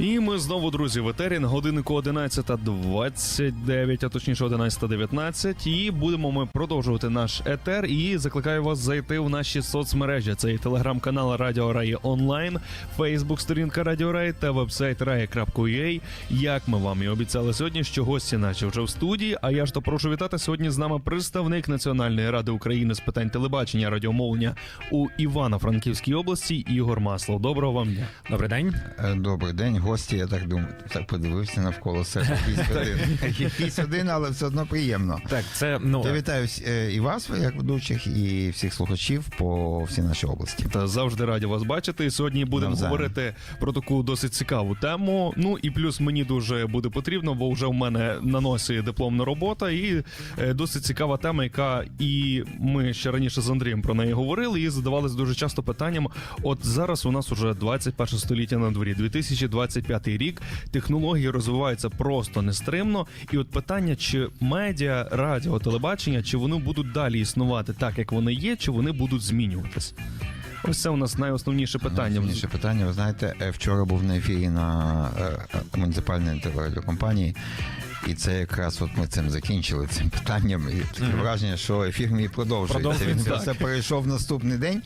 І ми знову, друзі, в етері на годиннику 11.29, а точніше 11.19. І будемо ми продовжувати наш етер. І закликаю вас зайти в наші соцмережі. Це і телеграм-канал Радіо Раї онлайн, Фейсбук, сторінка Радіо Раї та вебсайт rai.ua. Як ми вам і обіцяли сьогодні, що гості наші вже в студії. А я ж то прошу вітати сьогодні з нами представник Національної ради України з питань телебачення радіомовлення у Івано-Франківській області Ігор Маслов. Доброго вам дня. Добрий день. Е, Добрий день, гості. Я так думаю, так подивився навколо себе. Якийсь один, але все одно приємно. Так, це ну Я вітаю е, і вас, як ведучих, і всіх слухачів по всій нашій області. Та завжди раді вас бачити. І Сьогодні будемо говорити про таку досить цікаву тему. Ну і плюс мені дуже буде потрібно, бо вже в мене на носі дипломна робота, і е, досить цікава тема, яка і ми ще раніше з Андрієм про неї говорили, і задавались дуже часто питанням. От зараз у нас уже 21 століття на дворі, 2025 рік. Технології розвиваються просто нестримно. І от питання, чи медіа, радіо, телебачення, чи вони будуть далі існувати так, як вони є, чи вони будуть змінюватись? Ось це у нас найосновніше питання. Найголовніше питання. Ви знаєте, е, вчора був на ефірі на е, е, муніципальній телерадіокомпанії. І це якраз от ми цим закінчили цим питанням. І таке враження, що ефір мій продовжується. Він просто перейшов наступний день.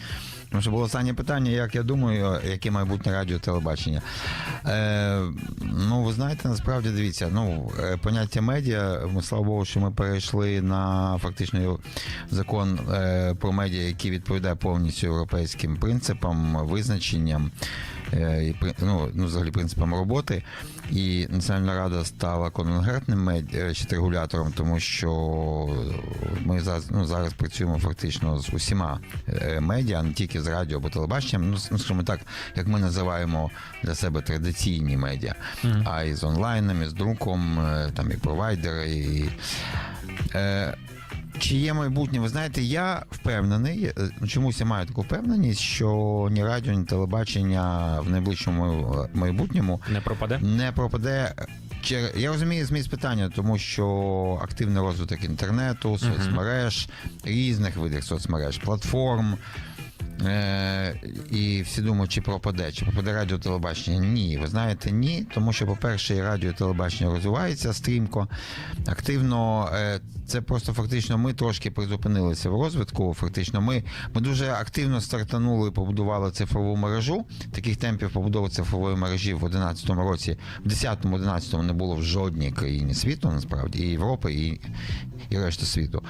Тому що було останнє питання, як я думаю, яке майбутнє радіо телебачення. Е, ну, ви знаєте, насправді дивіться, ну, е, поняття медіа, ми слава Богу, що ми перейшли на фактично закон е, про медіа, який відповідає повністю європейським принципам, визначенням. Е, І ну, ну, взагалі принципам роботи, і Національна рада стала конвенгентним мед- е, регулятором, тому що ми зараз, ну, зараз працюємо фактично з усіма е, медіа, не тільки з радіо або телебаченням. Ну, ну, скажімо так, як ми називаємо для себе традиційні медіа, а і з онлайном, і з друком, там і провайдери. І, е, чи є майбутнє? Ви знаєте, я впевнений, е, чомусь я маю таку впевненість, що ні радіо, ні телебачення в найближчому е, майбутньому не пропаде. не пропаде. Я розумію зміст питання, тому що активний розвиток інтернету, соцмереж, різних видів соцмереж, платформ. Е, і всі думають, чи пропаде, чи пропаде радіо телебачення. Ні, ви знаєте, ні. Тому що, по-перше, радіо телебачення розвивається стрімко, активно. Е, це просто фактично ми трошки призупинилися в розвитку. Фактично, ми, ми дуже активно стартанули і побудували цифрову мережу. Таких темпів побудови цифрової мережі в 2011 році, в 10-11 не було в жодній країні світу, насправді, і Європи, і, і решти світу.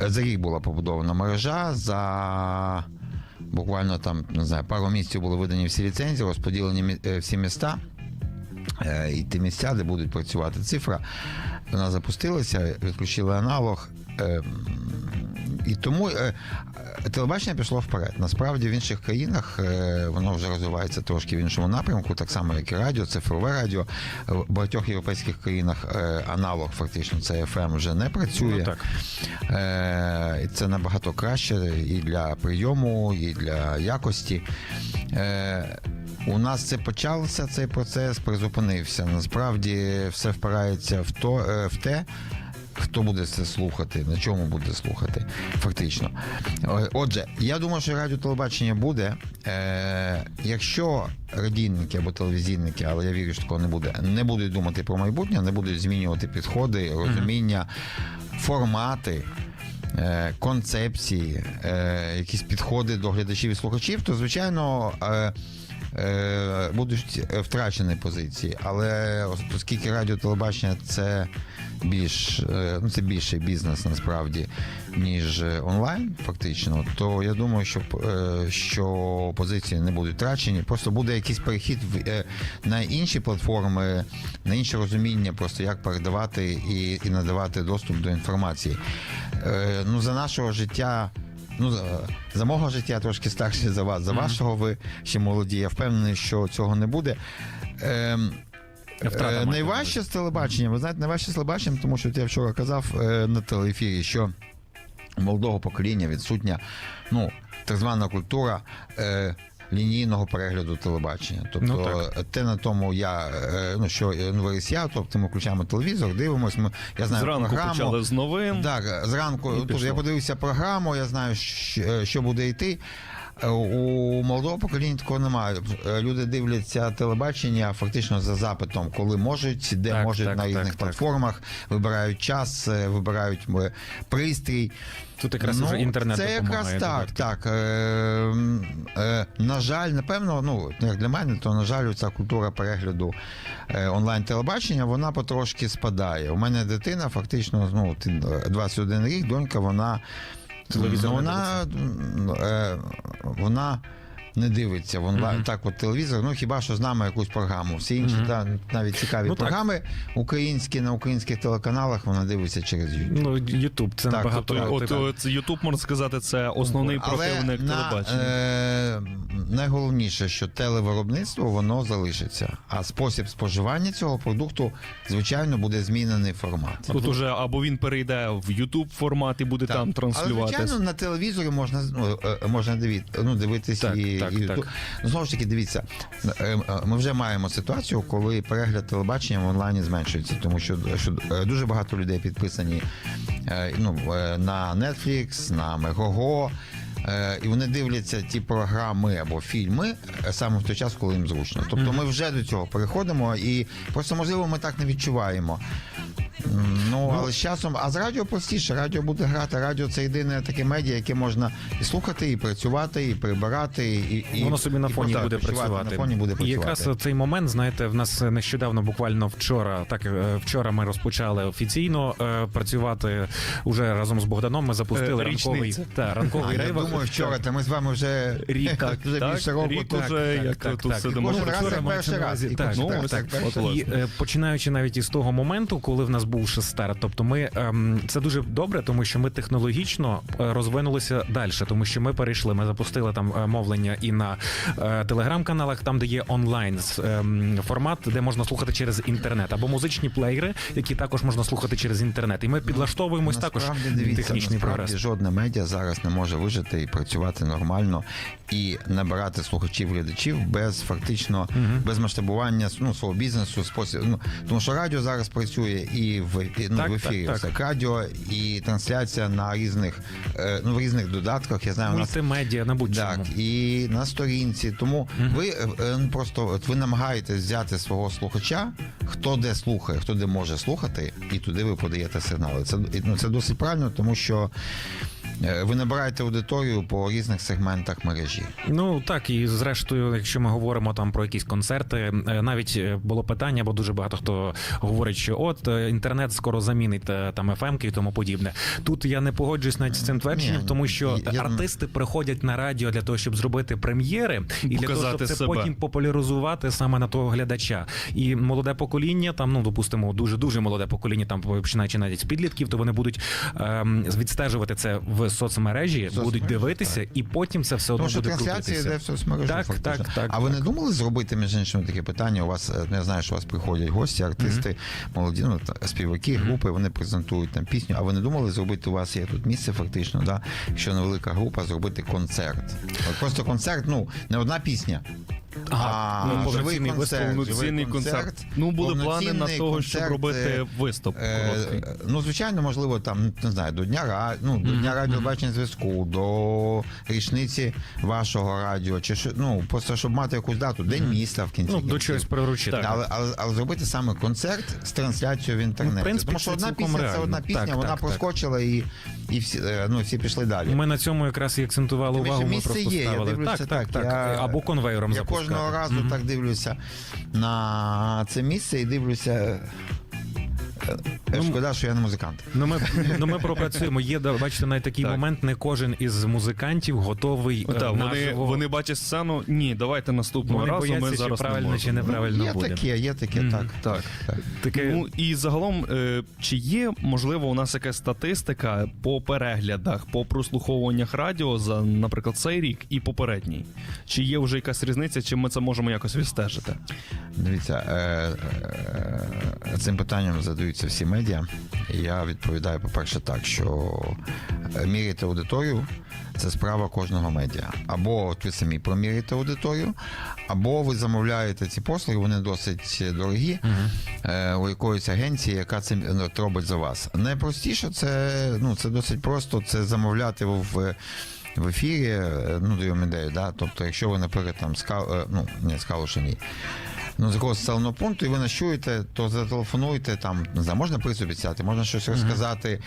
Е, За рік була побудована мережа. за Буквально там не знаю, пару місяців були видані всі ліцензії, розподілені е, всі міста. Е, І ті місця, де будуть працювати цифра, вона запустилася, відключили аналог. І тому е, е, телебачення пішло вперед. Насправді в інших країнах е, воно вже розвивається трошки в іншому напрямку, так само як і радіо, цифрове радіо. В багатьох європейських країнах е, аналог фактично це FM вже не працює. Ну, так. Е, це набагато краще і для прийому, і для якості. Е, у нас це почався цей процес, призупинився. Насправді все впирається в то е, в те. Хто буде це слухати, на чому буде слухати, фактично. Е, Отже, я думаю, що радіо телебачення буде. Е, якщо радійники або телевізійники, але я вірю, що такого не буде, не будуть думати про майбутнє, не будуть змінювати підходи, розуміння, формати. е, Концепції, е, якісь підходи до глядачів і слухачів, то звичайно будуть втрачені позиції. Але оскільки радіо телебачення це більш е, ну це більший бізнес насправді, ніж е, онлайн, фактично, то я думаю, що, е, що позиції не будуть втрачені. Просто буде якийсь перехід в, е, на інші платформи, на інше розуміння, просто як передавати і, і надавати доступ до інформації. Е, ну, за нашого життя. Ну, за, за мого життя трошки старше за вас. За вашого ви ще молоді. Я впевнений, що цього не буде. Ем, Втрата е, найважче з телебаченням, ви знаєте, найважче з телебаченням, тому що я вчора казав е, на телеефірі, що молодого покоління відсутня ну, так звана культура. Е, лінійного перегляду телебачення. Тобто, Ну, те на тому я е, ну що НВС я, тобто ми включаємо телевізор, дивимося. Ми я знаю Зранку програму. почали з новин. Так, зранку тут я подивився програму, я знаю, що, що буде йти. У молодого покоління такого немає. Е, Люди дивляться телебачення фактично за запитом, коли можуть, де Так, можуть так, на різних так. платформах, вибирають час, е, вибирають е, пристрій. Тут якраз вже інтернет Ну, Це якраз допомагає. так, так. Е, е, на жаль, напевно, ну як для мене, то на жаль, ця культура перегляду е, онлайн телебачення вона потрошки спадає. У мене дитина, фактично, ну ти, е, 21 рік, донька, вона Телевізор ну, не вона, е, вона. Не дивиться в онлайн Мгм. так, от телевізор. Ну хіба що з нами якусь програму. Всі інші Мгм. та навіть цікаві Ну, так. програми українські на українських телеканалах вона дивиться через YouTube. Ну, Ютуб це Так, набагато. Тобто, от, типу, от YouTube, можна сказати, це основний противник на, телебачення. Е, найголовніше, що телевиробництво воно залишиться, а спосіб споживання цього продукту, звичайно, буде змінений формат. Тут уже або він перейде в YouTube формат і буде Так. там Але, звичайно, на телевізорі можна ну, е, можна диві, ну, дивитись Так, і, так, і так. Ну, знову ж таки, дивіться, е, е, ми вже маємо ситуацію, коли перегляд телебачення в онлайні зменшується, тому що, що е, дуже багато людей підписані е, ну, е, на Netflix, на е, і вони дивляться ті програми або фільми е, саме в той час, коли їм зручно. Тобто ми вже до цього переходимо, і просто можливо ми так не відчуваємо. М, Ну, але з часом, а з радіо простіше, радіо буде грати. Радіо це єдине таке медіа, яке можна і слухати, і працювати, і прибирати, і, і Воно собі на фоні буде працювати. На фоні буде І працювати. якраз цей момент, знаєте, в нас нещодавно, буквально вчора, так е, вчора ми розпочали офіційно е, працювати уже разом з Богданом. Ми запустили Е, ранковий та ранковий А, я думаю, вчора, та ми з вами вже Рік, так, вже так, більше року. рік так. уже, так, як так, тут так. сидимо. Кожен раз як перший раз. і Так, ну, так, починаючи навіть із того моменту, коли в нас був ще тобто ми ем, це дуже добре, тому що ми технологічно е, розвинулися далі, тому що ми перейшли, ми запустили там е, мовлення і на е, телеграм-каналах, там де є онлайн ем, формат, де можна слухати через інтернет, або музичні плеєри, які також можна слухати через інтернет. І ми підлаштовуємось також дивіться, технічний прогрес. жодне медіа зараз не може вижити і працювати нормально і набирати слухачів глядачів без фактично без масштабування ну, свого бізнесу, спосіб. Ну тому що радіо зараз працює і в ну, Так, в ефірі. так, так. Радіо і трансляція на різних е, ну в різних додатках. Я знаю, Мультимедіа на будь-чому. так, і на сторінці. Тому ви е, е, просто от ви намагаєтесь взяти свого слухача, хто де слухає, хто де може слухати, і туди ви подаєте сигнали. Це ну, це досить правильно, тому що ви набираєте аудиторію по різних сегментах мережі. Ну так, і зрештою, якщо ми говоримо там про якісь концерти, е, навіть е, було питання, бо дуже багато хто говорить, що от е, інтернет скоро замінить е, там FM і тому подібне. Тут я не погоджуюсь навіть з цим твердженням, тому що я- артисти приходять на радіо для того, щоб зробити прем'єри, і для того, щоб це себе. потім популяризувати саме на того глядача. І молоде покоління, там ну допустимо, дуже дуже молоде покоління, там починаючи навіть з підлітків, то вони будуть ем, відстежувати це в соцмережі, Соцмережі, будуть дивитися, і потім це все одно Тому що буде трансляція крутитися. йде в соцмережі. Так, фактично. так, так, А ви не думали зробити між іншим таке питання? У вас е, я знаю, що у вас приходять гості, артисти, молоді, ну та- співаки, групи, вони презентують там пісню. А ви не думали зробити у вас є тут місце, фактично, да? якщо невелика група, зробити концерт. От просто концерт, ну не одна пісня. Ага, а ну, живий повноцінний концерт, повноцінний живий концерт. Ну, були плани на повноцінний того, щоб концерт, робити е, виступ Е, ну, звичайно, можливо, там не знаю, до дня ра- ну, до дня радіобачення зв'язку, до річниці вашого радіо, чи що, ну просто щоб мати якусь дату, день міста в кінці. Ну, до кінців. чогось приручити. Так. Але, але, але зробити саме концерт з трансляцією в інтернеті. Ну, в принципі, Тому що це одна цілком пісня це реально. одна пісня, Так, вона так, так. проскочила і, і всі, е, ну, всі пішли далі. Ми на цьому якраз і акцентували Тим більше увагу. Ми місце просто є, я ставили. дивлюся, так, так, так, так. я- Або конвейером Я запускати. Кожного разу так дивлюся на це місце і дивлюся. Е, е, Шкода, що я не музикант. Ну ми, ну ми пропрацюємо. Є, да, бачите, навіть такий Так. момент, не кожен із музикантів готовий е, Так, вони, наживо. вони бачать сцену. Ні, давайте наступного Вони разу. бояться, Ми чи зараз правильно, не чи можемо. неправильно є буде. таке, є таке, Мгм. так. Так. так. Таке, Ну і загалом, е, чи є можливо у нас якась статистика по переглядах, по прослуховуваннях радіо за, наприклад, цей рік і попередній? Чи є вже якась різниця, чи ми це можемо якось відстежити? Дивіться, е, е, цим питанням задаються всі медіа. І я відповідаю, по-перше, так, що е, міряти аудиторію це справа кожного медіа. Або ви самі проміряєте аудиторію, або ви замовляєте ці послуги, вони досить дорогі е, у якоїсь агенції, яка це ну, робить за вас. Найпростіше це ну це досить просто. Це замовляти в. В ефірі, е, ну даємо ідею, да? тобто, якщо ви, наприклад, там скал, ну не з Калуша, ні. Ну, з якогось населеного пункту, і ви нас чуєте, то зателефонуйте там, не знаю, можна приз обіцяти, можна щось розказати.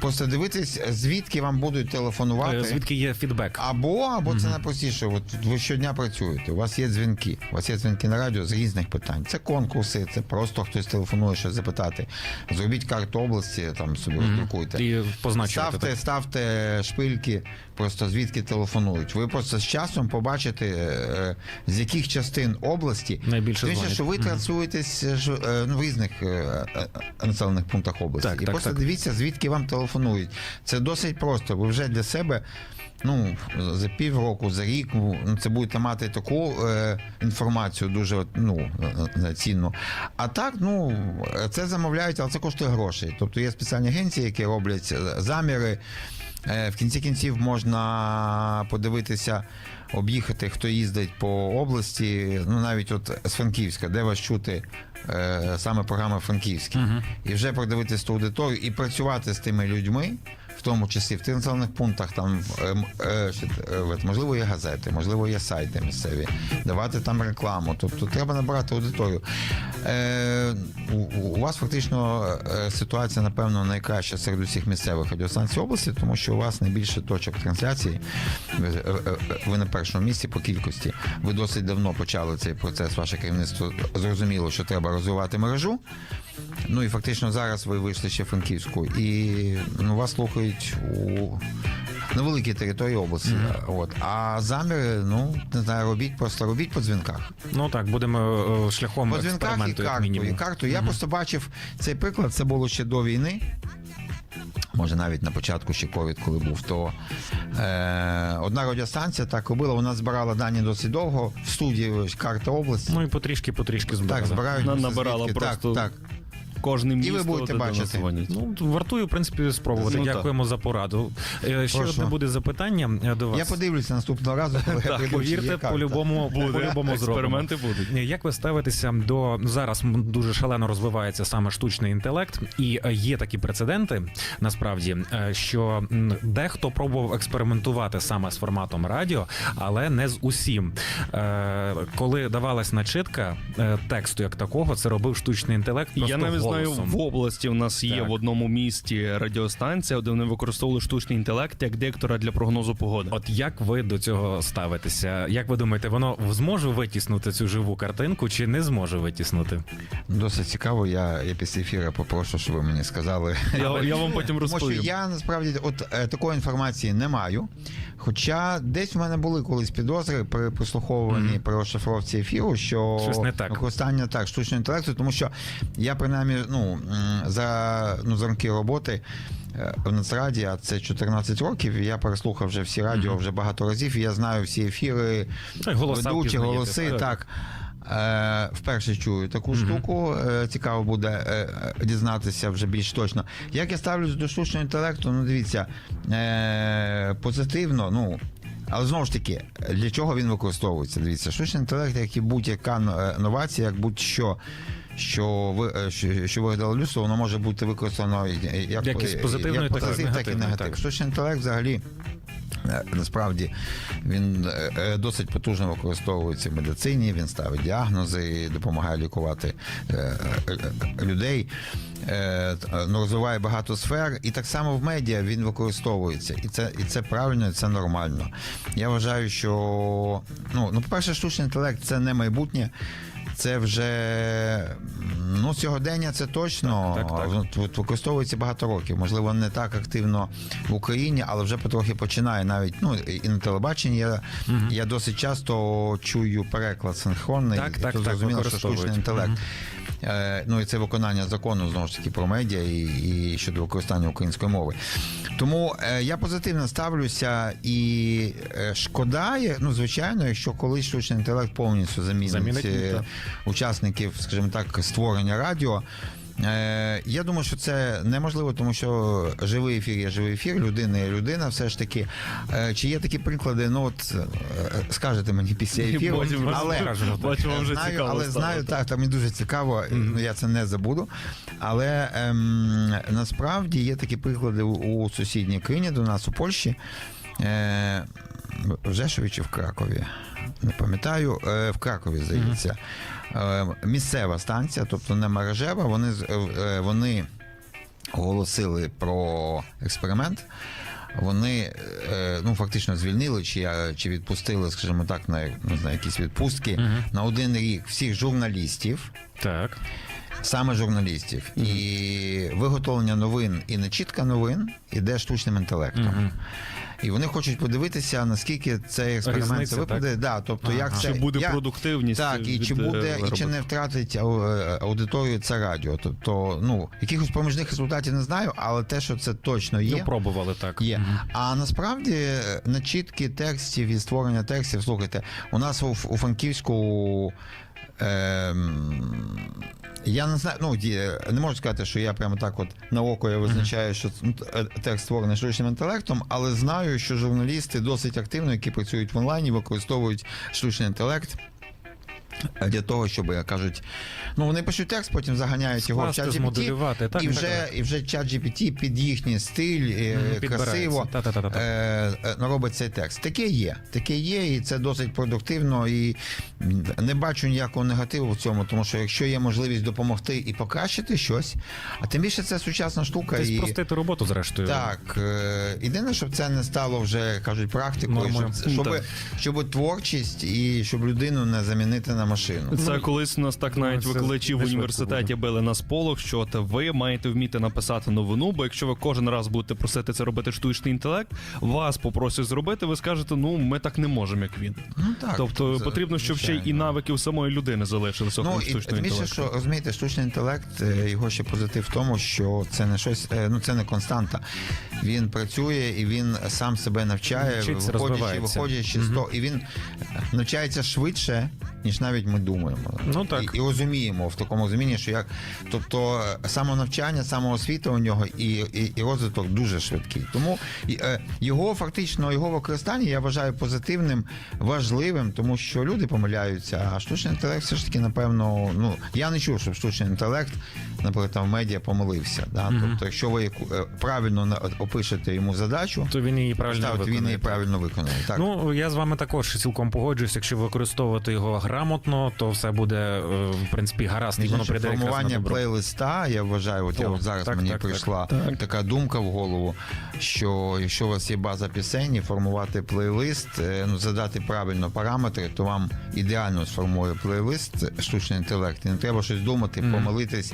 Просто дивитись, звідки вам будуть телефонувати. Е, Звідки є фідбек? Або, або це найпростіше. От ви щодня працюєте, у вас є дзвінки. У вас є дзвінки на радіо з різних питань. Це конкурси, це просто хтось телефонує, щось запитати. Зробіть карту області, там собі роздрукуйте. І позначувати. Ставте, так. ставте шпильки, просто звідки телефонують. Ви просто з часом побачите, е, з яких частин області Найбільше дзвонять. що ви транслюєтесь ж, е, ну, в різних е, е, населених пунктах області. Так, і так, просто так. дивіться, звідки вам телефонують. Це досить просто. Ви вже для себе. Ну, за півроку, за рік, ну, це будете мати таку е, інформацію дуже ну, е, цінну. А так, ну, це замовляють, але це коштує грошей. Тобто є спеціальні агенції, які роблять е, заміри. Е, В кінці кінців можна подивитися, об'їхати, хто їздить по області, ну навіть от з Франківська, де вас чути е, саме програми Франківські, і вже продивитися ту аудиторію і працювати з тими людьми. Тому числі в тих населених пунктах там е, е, е, можливо є газети, можливо, є сайти місцеві, давати там рекламу. Тобто треба набирати аудиторію. Е, у, вас фактично ситуація, напевно, найкраща серед усіх місцевих радіостанцій області, тому що у вас найбільше точок трансляції. Ви на першому місці по кількості. Ви досить давно почали цей процес. Ваше керівництво зрозуміло, що треба розвивати мережу. Ну і фактично зараз ви вийшли ще Франківську, і ну, вас слухають у на великій території області. От. А заміри, ну не знаю, робіть просто робіть по дзвінках. Ну так, будемо е, шляхом По дзвінках і експерименту, як карту. І мінімум. карту. Я просто бачив цей приклад, це було ще до війни. Може, навіть на початку ще ковід, коли був, то е, одна радіостанція так робила, вона збирала дані досить довго в студії ось, карта області. Ну і потрішки-потрішки збирали. так, збирають. Вона набирала звідки. просто Так, так. Кожне місто, будете де до нас бачити. дзвонять. Ну, вартую, в принципі, спробувати. Ну, так. Дякуємо за пораду. Е, Ще Прошу. одне буде запитання е, до вас. Я подивлюся наступного разу, коли я прийду. чи є Повірте, карта. по-любому, по-любому зробимо. Експерименти будуть. Як ви ставитеся до зараз м, дуже шалено розвивається саме штучний інтелект, і е, є такі прецеденти, насправді, е, що м, дехто пробував експериментувати саме з форматом радіо, але не з усім. Е, Коли давалась начитка е, тексту як такого, це робив штучний інтелект. Просто Я навіть знаю, в області в нас є Так. в одному місті радіостанція, де вони використовували штучний інтелект як диктора для прогнозу погоди. От як ви до цього ставитеся? Як ви думаєте, воно зможе витіснути цю живу картинку, чи не зможе витіснути? Досить цікаво. Я, я після ефіру попрошу, щоб ви мені сказали. Я, я вам потім Тому що я насправді от е, такої інформації не маю. Хоча десь в мене були колись підозри при прослуховуванні при розшифровці ефіру, що Щось не так. використання так штучного інтелекту, тому що я принаймні ну за ну за роки роботи. е, В Нацраді, а це 14 років. Я переслухав вже всі радіо вже багато разів. і Я знаю всі ефіри, Так, ведучі, голоси. так. Так. Е, вперше чую таку штуку. Е, цікаво буде дізнатися вже більш точно. Як я ставлюсь до штучного інтелекту? Ну, дивіться, позитивно, ну. Але знову ж таки, для чого він використовується? Дивіться, штучний інтелект, як і будь-яка новація, як будь-що. Що ви е, що, що вигадало людство, воно може бути використано як, Як із позитивної, як позитив, так і негатив. так. Штучний інтелект взагалі Е, Насправді він е, досить потужно використовується в медицині, він ставить діагнози, допомагає лікувати людей, ну, розвиває багато сфер, і так само в медіа він використовується. І це, і це правильно, і це нормально. Я вважаю, що ну, ну по-перше, штучний інтелект це не майбутнє. Це вже ну сьогодення, це точно Так, так, так. От- от використовується багато років. Можливо, не так активно в Україні, але вже потрохи починає навіть ну і на телебаченні. Я, я досить часто чую переклад синхронний, Так, і так, тут так, зрозуміло, що штучний інтелект. Е, ну і це виконання закону знову ж таки про медіа і, і щодо використання української мови. Тому е, я позитивно ставлюся і е, шкода, ну звичайно, якщо колись штучний інтелект повністю замінить, Замінить, е, учасників, скажімо так, створення радіо. Е, я думаю, що це неможливо, тому що живий ефір є живий ефір, людина є людина. Все ж таки, е, чи є такі приклади? Ну от е, скажете мені після ефіру, Потім але розкажемо. Бачу, вам вже знаю, цікаво але стало. знаю, так, там мені дуже цікаво, ну я це не забуду. Але ем, насправді є такі приклади у, у сусідній країні до нас у Польщі. Е, в Жешові чи в Кракові. Не пам'ятаю, е, в Кракові, здається. Е, місцева станція, тобто не мережева, вони, е, вони оголосили про експеримент. Вони ну фактично звільнили чи, чи відпустили, скажімо так, на не знаю, якісь відпустки на один рік всіх журналістів, Так. саме журналістів, і виготовлення новин і нечітка новин іде штучним інтелектом. І вони хочуть подивитися, наскільки цей експеримент Різниця, випаде. Да, тобто, Ага. як це Чи буде як- продуктивність так, і від, чи е, буде, і чи не втратить ау- е, аудиторію це радіо. Тобто, ну якихось проміжних результатів не знаю, але те, що це точно є. Ну, пробували так. Є. А насправді е, начітки текстів і створення текстів, слухайте, у нас у, у Франківську. Ем, я не знаю, ну не можу сказати, що я прямо так от на око я визначаю, що е, текст створений штучним інтелектом, але знаю, що журналісти досить активно, які працюють в онлайні, використовують штучний інтелект. Для того, щоб як кажуть, ну вони пишуть текст, потім заганяють його в чат GPT. Так, і вже так. і вже чат GPT під їхній стиль е, красиво е, е, робить цей текст. Таке є. Таке є, і це досить продуктивно. І не бачу ніякого негативу в цьому, тому що якщо є можливість допомогти і покращити щось, а тим більше це сучасна штука. Тобто І... спростити роботу, зрештою. Так, е, єдине, щоб це не стало вже кажуть практикою, щоб, щоб, щоб творчість і щоб людину не замінити на машину. Це колись нас так навіть це викладачі в не швидко університеті били на сполох, що от ви маєте вміти написати новину, бо якщо ви кожен раз будете просити це робити штучний інтелект, вас попросять зробити, ви скажете, ну ми так не можемо, як він. Ну так. тобто це- потрібно, щоб ще й і звичайно. навиків самої людини залишилися окрім Ну, і штучного тим більше, інтелекту. що розумієте, штучний інтелект, е, його ще позитив в тому, що це не щось, е, ну це не константа. Він працює і він сам себе навчає, Вчиться, виходячи, розвивається. виходячи з того, і він навчається швидше, ніж навіть ми думаємо. Ну, так. І, і розуміємо в такому розумінні, що як тобто самонавчання, самоосвіта у нього і, і, і розвиток дуже швидкий. Тому е, його фактично його використання я вважаю позитивним, важливим, тому що люди помиляються. А штучний інтелект все ж таки, напевно, ну я не чув, щоб штучний інтелект, наприклад, там в медіа помилився. Да? Тобто, якщо ви е, правильно опишете йому задачу, То він її правильно ставите, він її правильно виконує. Так. Ну я з вами також цілком погоджуюсь. Якщо використовувати його грамотно, то все буде е, в принципі гаразд, і воно прийде формування плейлиста, я вважаю, от я зараз так, мені так, прийшла так. така думка в голову, що якщо у вас є база пісень, формувати плейлист, е, ну задати правильно параметри, то вам ідеально сформує плейлист штучний інтелект. І не треба щось думати, помилитись.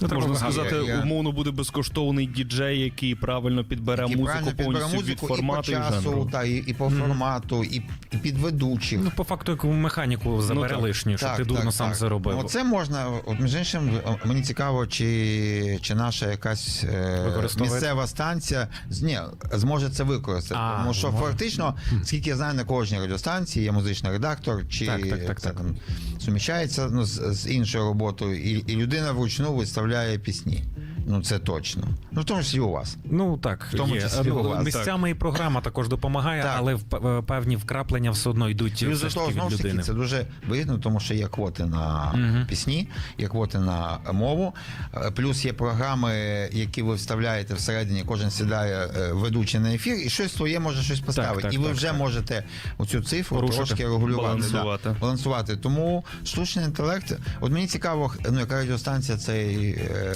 Ну, Можна сказати, Я- умовно буде безкоштовний діджей, який правильно підбере І музику правильно підбере музику від формату і і, по часу, жанру. та, і, і по формату, і, і під ведучих. Ну, по факту, яку механіку забере так. лишню, щоб ти дурно сам це робив. Оце можна, от між іншим, мені цікаво, чи, чи наша якась е, місцева станція з- ні, зможе це використати. А, Тому що може. фактично, скільки я знаю, на кожній радіостанції є музичний редактор, чи Так, так, так, це так. там суміщається ну, з, з іншою роботою, і, і людина вручну виставляє пісні. Ну це точно. Ну в тому числі у вас. Ну так, В тому є. числі Ну, у вас, місцями і програма також допомагає, Так. але в- е, певні вкраплення все одно йдуть Плюс все ж таки знову від ж таки, людини. це дуже вигідно, тому що є квоти на Мгм. пісні, є квоти на мову. Е, Плюс є програми, які ви вставляєте всередині, кожен сідає е, ведучий на ефір, і щось своє може щось поставити. так, і ви так, вже так. можете оцю цифру Порушити. трошки регулювати. Балансувати. Да, балансувати. Тому штучний інтелект. От мені цікаво, ну яка радіостанція цей е,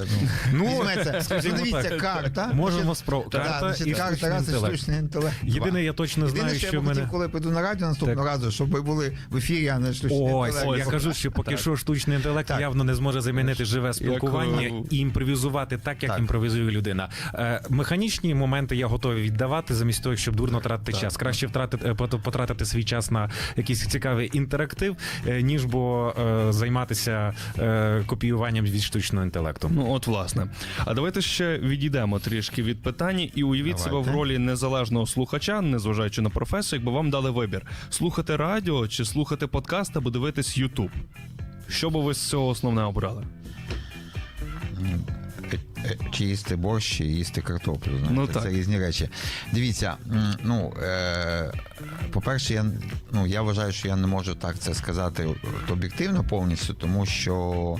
ну, візьметься. скажімо Дивіться, так. карта. Можемо Значить, спро- да, карта значить, і карта штучний раз і інтелект. штучний інтелект. Єдине, я точно Єдине, знаю, що я б мене. хотів, коли піду на радіо наступного разу, щоб ви були в ефірі, а не штучний Ось, інтелект. я кажу, що поки що штучний інтелект Так. явно не зможе замінити живе спілкування Як, е, і імпровізувати так, як Так. імпровізує людина. Е, механічні моменти я готовий віддавати замість того, щоб дурно тратити час. Краще втратити е, пот- потратити свій час на якийсь цікавий інтерактив, е, ніж бо е, займатися е, копіюванням від штучного інтелекту. Ну от власне. А давайте ще відійдемо трішки від питання і уявіть Давайте. себе в ролі незалежного слухача, незважаючи на професію, якби вам дали вибір: слухати радіо чи слухати подкаст або дивитись Ютуб. Що би ви з цього основне обрали? е, е, чи їсти борщ, чи їсти картоплю. Знаєте, Ну, це різні речі. Дивіться, ну е, по-перше, я ну я вважаю, що я не можу так це сказати об'єктивно повністю, тому що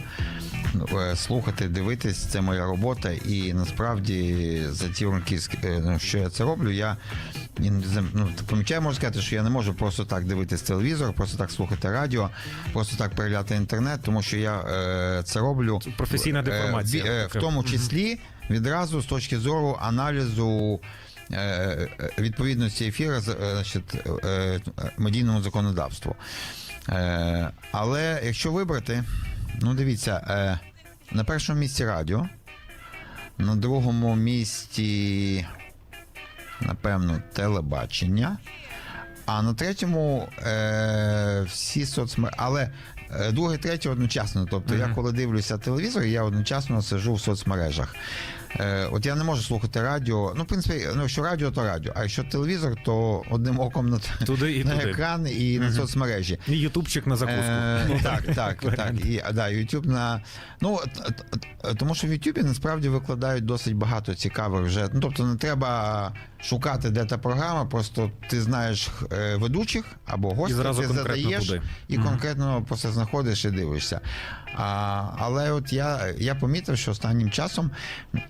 слухати, дивитись це моя робота, і насправді за ті роки, е, ну, що я це роблю, я ну, помічаю, можу сказати, що я не можу просто так дивитись телевізор, просто так слухати радіо, просто так перегляти інтернет, тому що я е, це роблю професійна е, деформація е, в тому числі відразу з точки зору аналізу. е, е, Відповідності ефіру з, е, значить, е, е, медійному законодавству. Е, Але якщо вибрати, ну дивіться, е, на першому місці радіо, на другому місці, напевно, телебачення, а на третьому е, всі соцмережі. Але друге, третє одночасно. Тобто я коли дивлюся телевізор, я одночасно сижу в соцмережах. Е, от я не можу слухати радіо. Ну, в принципі, ну, якщо радіо, то радіо. А якщо телевізор, то одним оком на, Туди і на туди. екран і на соцмережі. І ютубчик на закуску. Е, так, так, так. І, да, YouTube на. Ну, тому що в YouTube насправді викладають досить багато цікавих вже. Ну, тобто не треба шукати, де та програма, просто ти знаєш е, ведучих або гостей, ти задаєш туди. і конкретно просто знаходиш і дивишся. А, але от я, я помітив, що останнім часом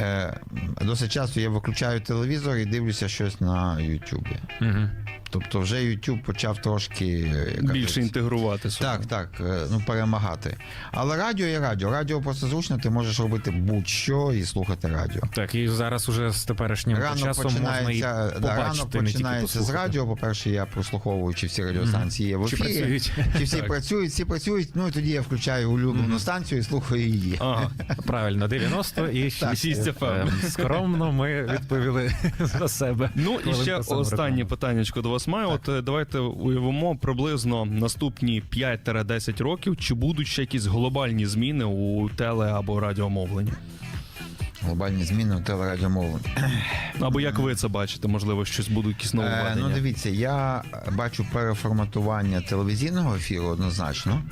е, досить часто я виключаю телевізор і дивлюся щось на YouTube. Мгм. Тобто вже YouTube почав трошки е, Більше інтегрувати собі. так, так, е, ну перемагати. Але радіо є радіо. Радіо просто зручно, ти можеш робити будь-що і слухати радіо. Так, і зараз уже з теперішнім Рано часом можна і починається, да, рано побачити, не починається з радіо. По-перше, я прослуховую, чи всі радіостанції є в Чи ефірі. працюють? Чи всі працюють, всі працюють. Ну і тоді я включаю улюблену станцію і слухаю її. Ага. Правильно, 90 і 6 6 FM. Ем, Скромно ми відповіли за себе. Ну і ще останнє питаннячко до вас маю. От е, давайте уявимо приблизно наступні 5-10 років, чи будуть ще якісь глобальні зміни у теле або радіомовленні? Глобальні зміни у телерадіомовленні. Або як ви це бачите? Можливо, щось будуть якісь Е, ну дивіться, я бачу переформатування телевізійного ефіру однозначно.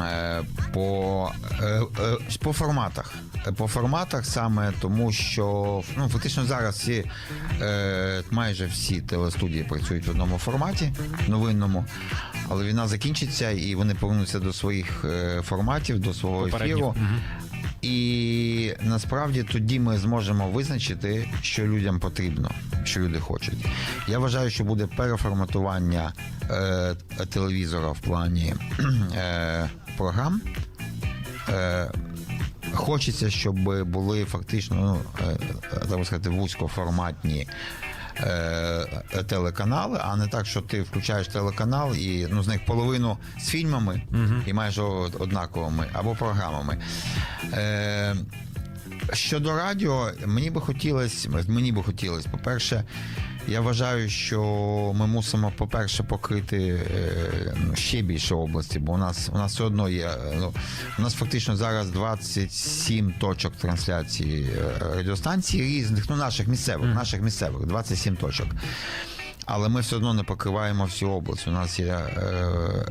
Е, По, е, е, по форматах. По форматах саме тому, що ну, фактично зараз всі, майже всі телестудії працюють в одному форматі, новинному, але війна закінчиться і вони повернуться до своїх форматів, до свого ефіру. Мгм. І насправді тоді ми зможемо визначити, що людям потрібно, що люди хочуть. Я вважаю, що буде переформатування е, телевізора в плані е, програм. Е, хочеться, щоб були фактично, ну, е, е, так сказати, вузькоформатні. Е, Телеканали, а не так, що ти включаєш телеканал і ну з них половину з фільмами і майже однаковими або програмами. Е, Щодо радіо, мені би хотілося, мені би хотілося, по-перше, я вважаю, що ми мусимо, по-перше, покрити ну, ще більше області, бо у нас у нас все одно є. е, Ну, у нас фактично зараз 27 точок трансляції е, радіостанцій різних, ну наших місцевих, наших місцевих, 27 точок. Але ми все одно не покриваємо всю область. У нас є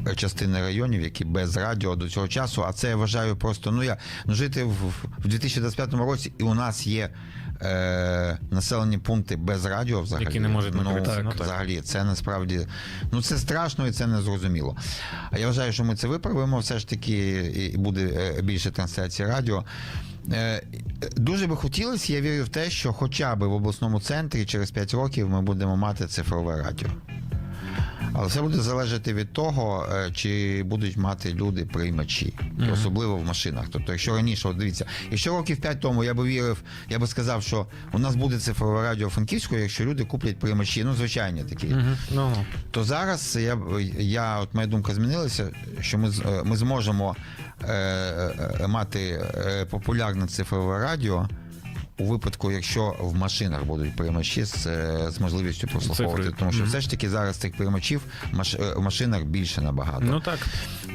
е, частини районів, які без радіо до цього часу. А це я вважаю просто. Ну я ну, жити в, в 2025 році, і у нас є е, населені пункти без радіо взагалі. Які не можуть ну, ну, так. взагалі. Це насправді ну це страшно і це незрозуміло. А я вважаю, що ми це виправимо. Все ж таки і буде е, більше трансляції радіо. Е, Дуже би хотілося, я вірю в те, що хоча б в обласному центрі через 5 років ми будемо мати цифрове радіо. Але все буде залежати від того, е, чи будуть мати люди приймачі, особливо в машинах. Тобто, якщо раніше, от дивіться, якщо років 5 тому я би вірив, я би сказав, що у нас буде цифрове радіо Франківського, якщо люди куплять приймачі, ну звичайні такі. Мгм. Ну, ну. То зараз я, я от моя думка змінилася, що ми, е, ми зможемо е, е, мати популярне цифрове радіо. У випадку, якщо в машинах будуть приймачі з, е, з можливістю прослуховувати, тому що Мгм. все ж таки зараз цих приймачів маш, е, в машинах більше набагато. ну так.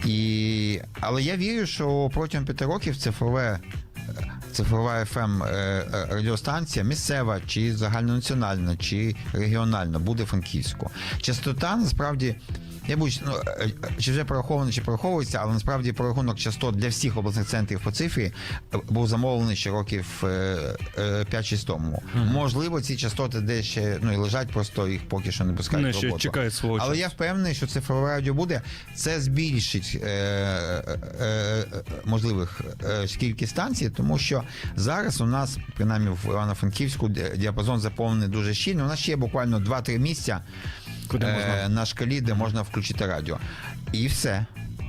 І, але я вірю, що протягом п'яти років цифрове. е, Цифрова FM е, е, радіостанція місцева, чи загальнонаціональна, чи регіональна буде франківську. Частота насправді Я будь, ну, е, чи вже пораховано, чи пораховується, але насправді прорахунок частот для всіх обласних центрів по цифрі е, був замовлений ще років е, е, 5-6 тому. Можливо, ці частоти десь ще ну, і лежать, просто їх поки що не пускають. Не, ще роботу. чекають свого Але часу. я впевнений, що цифрове радіо буде. Це збільшить е, е, можливих е, кількість станцій, тому що зараз у нас, принаймні в Івано-Франківську, діапазон заповнений дуже щільно. У нас ще є буквально 2-3 місця Куди можна? е, на шкалі, де можна включити радіо. І все.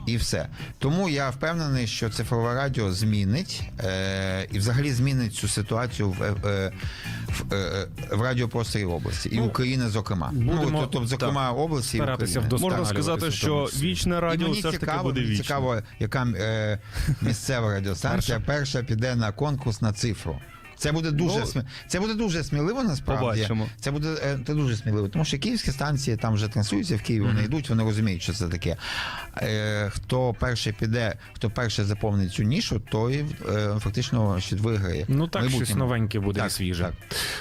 І все. Тому я впевнений, що цифрове радіо змінить е, і взагалі змінить цю ситуацію в, е, в, е, в радіопросторі області і Ну, України, зокрема. будемо, ну, тобто, зокрема, області і старатися України. Можна сказати, що вічне І радіо мені все ж таки цікаво, буде вічне. цікаво, яка е, місцева радіостанція перша піде на конкурс на цифру. Це буде дуже Ну, смі... це буде дуже сміливо насправді. побачимо. Це буде е, це дуже сміливо, тому що київські станції там вже транслюються в Києві, вони йдуть, вони розуміють, що це таке. Е, хто перший піде, хто перший заповнить цю нішу, той е, фактично ще виграє. Ну так, В щось новеньке буде Так, і свіже. так.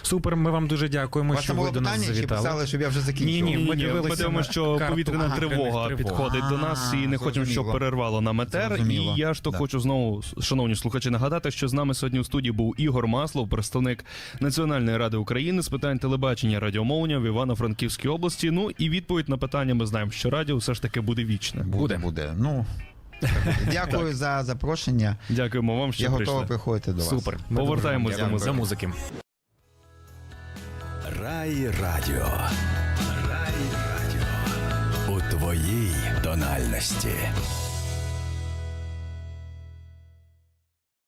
Супер, ми вам дуже дякуємо, вас що ви до нас питання, чи писали, щоб я вже закінчив? Ні, ні, ми Ні, дивилися що карту повітряна повітряних тривога тривог. підходить до нас і не хочемо, щоб перервало нам етер. І я ж то хочу знову, шановні слухачі, нагадати, що з нами сьогодні у студії був Ігор Маслов, представник Національної ради України з питань телебачення радіомовлення в Івано-Франківській області. Ну і відповідь на питання ми знаємо, що радіо все ж таки буде вічне. Буде, буде. Ну, дякую за запрошення. Дякуємо вам, що Я прийшли. готовий приходити до вас. Супер. Ми Повертаємось до за музики. Рай радіо. Рай радіо. У твоїй тональності.